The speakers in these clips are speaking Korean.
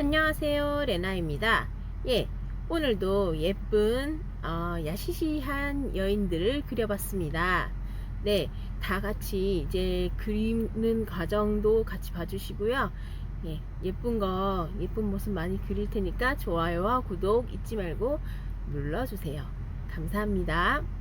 안녕하세요. 레나입니다. 예 오늘도 예쁜 어, 야시시한 여인들을 그려봤습니다. 네 다같이 이제 그리는 과정도 같이 봐주시고요. 예, 예쁜 거 예쁜 모습 많이 그릴 테니까 좋아요와 구독 잊지 말고 눌러주세요. 감사합니다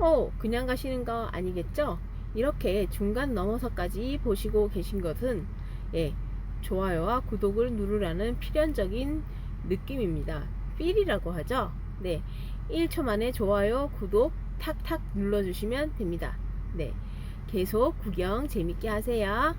어, 그냥 가시는 거 아니겠죠? 이렇게 중간 넘어서까지 보시고 계신 것은 예, 좋아요와 구독을 누르라는 필연적인 느낌입니다. 필이라고 하죠. 네. 1초 만에 좋아요, 구독 탁탁 눌러주시면 됩니다. 네. 계속 구경 재밌게 하세요.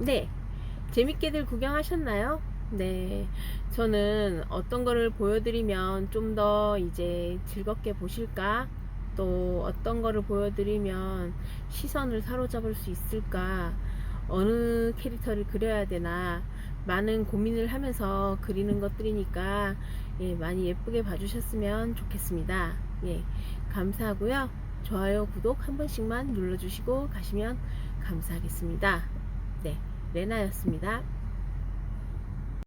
네. 재밌게들 구경하셨나요? 네. 저는 어떤 거를 보여드리면 좀 더 이제 즐겁게 보실까? 또 어떤 거를 보여드리면 시선을 사로잡을 수 있을까? 어느 캐릭터를 그려야 되나? 많은 고민을 하면서 그리는 것들이니까 예, 많이 예쁘게 봐주셨으면 좋겠습니다. 예, 감사하고요. 좋아요, 구독 한 번씩만 눌러주시고 가시면 감사하겠습니다. 네, 레나였습니다.